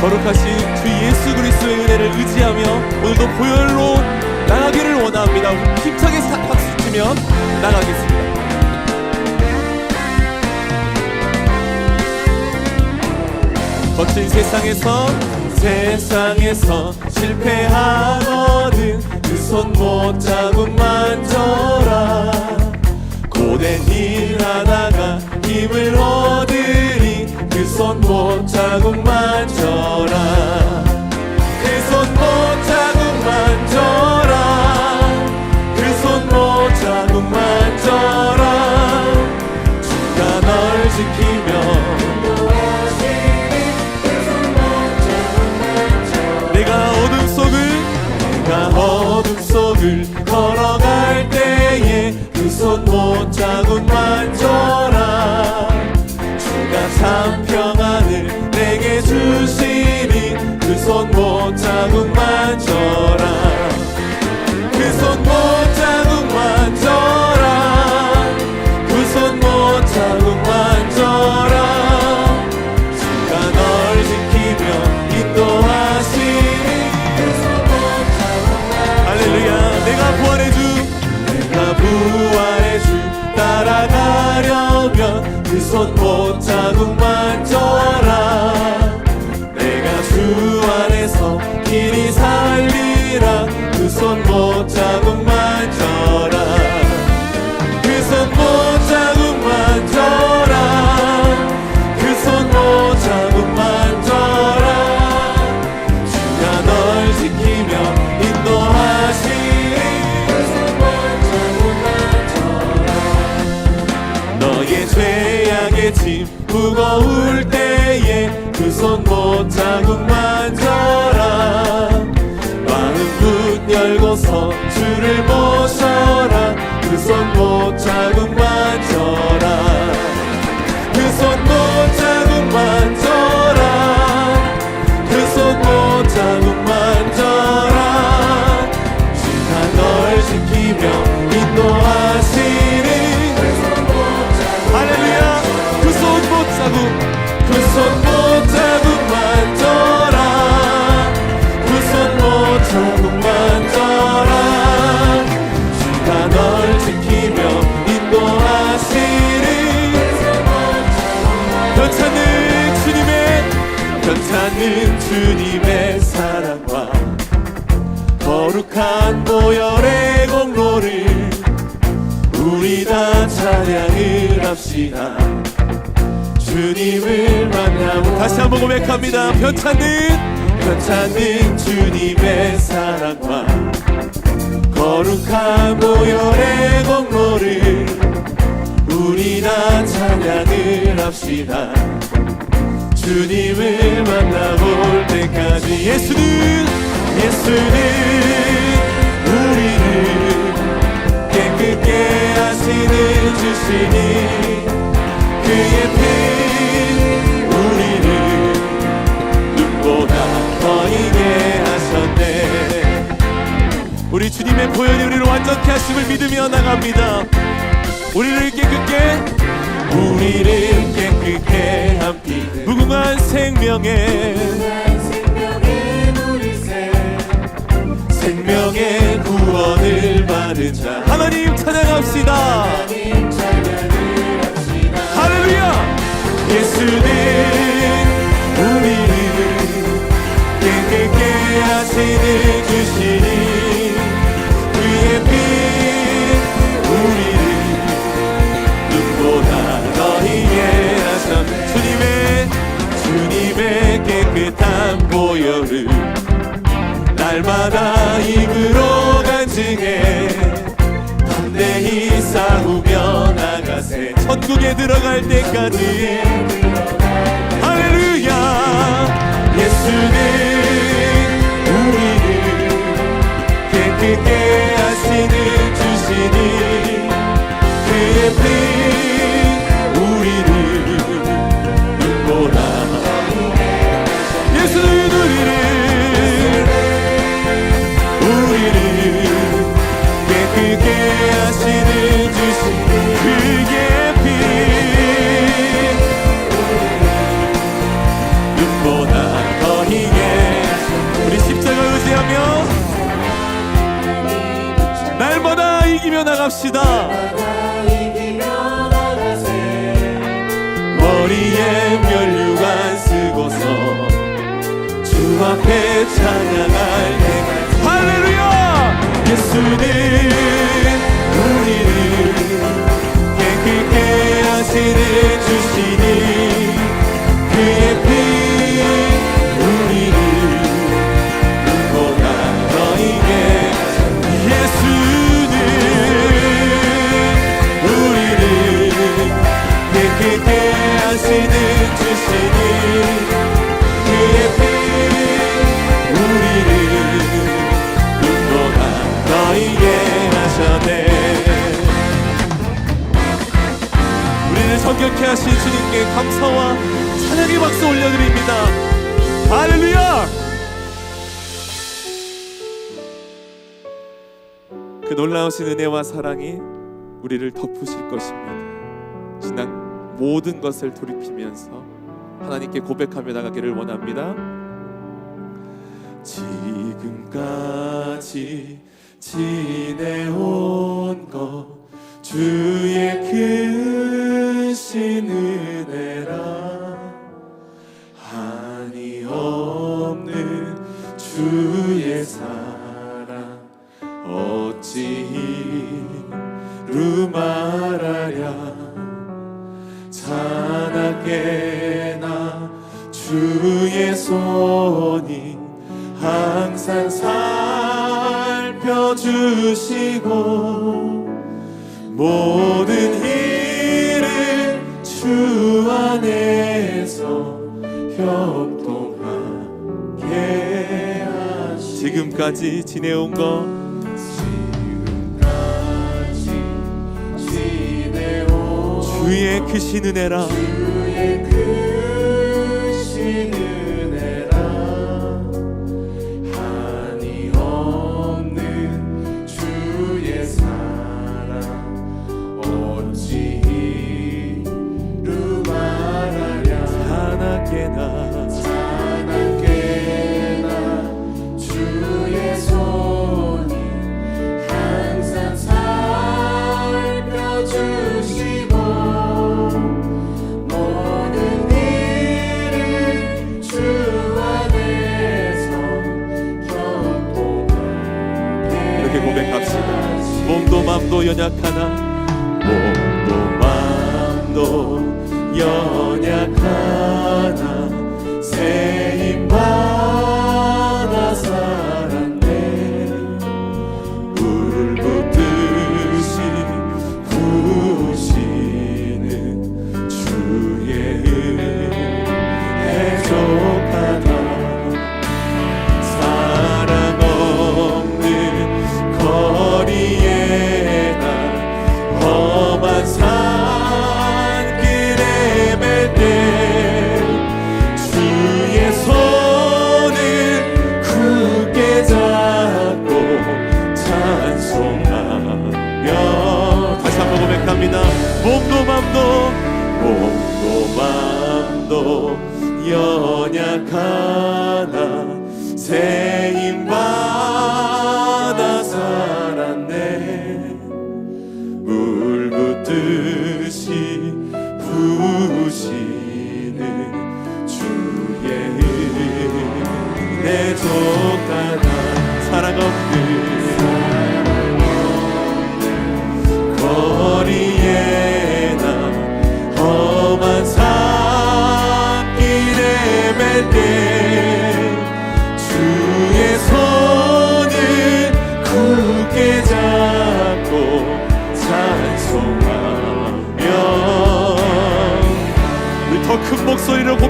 거룩하신 주 예수 그리스도의 은혜를 의지하며 오늘도 보혈로 나가기를 원합니다. 힘차게 사- 박수 치며 나가겠습니다. 거친 세상에서 세상에서 실패하거든 그 손못 자국 만져라 고된 일 하다가 힘을 얻으리 그 손못 자국 걸어갈 때에 그 손 못 자국 만져 자국 만 져라. 그손 못 자국 만 져라. 그손 못 자국 만 져라. 주가 널 지키며 인도하시니 할렐루야. 내가 부활의 주. 내가 부활의 주. 따라가려면 그손 못 자국 만 져라 무거울 때에 그 손 못 자국 만져라. 마음 문 열고서 주를 모셔라. 그 손 못 자국 만져라 찬양을 합시다. 주님을 만나고 다시 한번 고백합니다. 변찮는 변찮는 주님의 사랑과 거룩한 보혈의 공로를 우리 다 찬양을 합시다. 주님을 만나볼 때까지 예수는 예수는 주시니 그의 피 우리를 눈보다 더 이게 하셨네. 우리 주님의 보혈이 우리를 완전케 하심을 믿으며 나갑니다. 우리를 깨끗게 우리를 깨끗게 함피 무궁한 생명의 생명의 구원을 받은 자. 하나님 찬양합시다. 할렐루야. 예수는 우리를 깨끗게 하시는 주시니. 그의 피 우리를 눈보다 너희에 하셨 주님의 주님의 깨끗한 보혈을 날마다 입 천국에 들어갈 때까지. 할렐루야. 예수는 우리를 깨끗게 하시는 주시니 그의 피 이기며 나갑시다. 머리에 면류관 쓰고서 주 앞에 찬양할 때 할렐루야! 예수는 놀라우신 은혜와 사랑이 우리를 덮으실 것입니다. 지난 모든 것을 돌이키면서 하나님께 고백하며 나가기를 원합니다. 지금까지 지내온 것 주의 크신 은혜라. 한이 없는 주의 사랑 살펴주시고 모든 일을 주 안에서 협동하게 하시 지금까지 지내온 것. 지금까지 지내온 주의 크신 은혜라 연약하나 몸도 맘도 연약하나 몸도 맘도 연약하나 세임받아 살았네. 물 붓듯이 부으시는 주의 은혜 족하다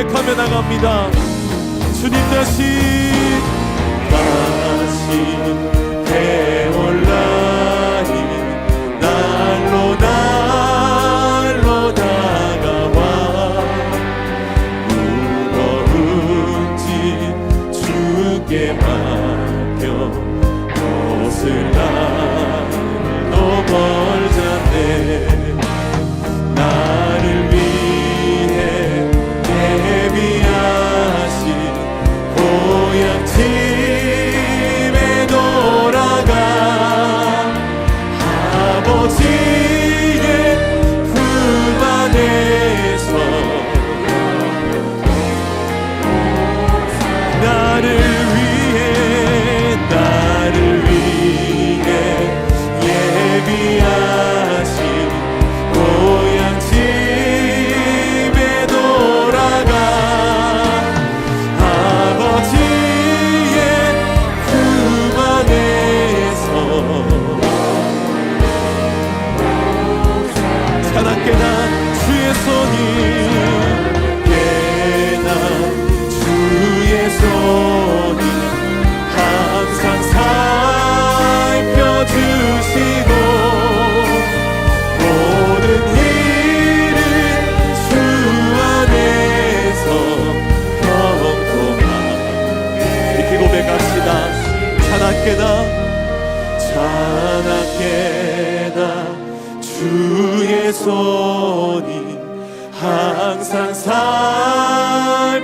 고백하며 나갑니다. 주님 다시 다시 배올 славоті. 살펴주시고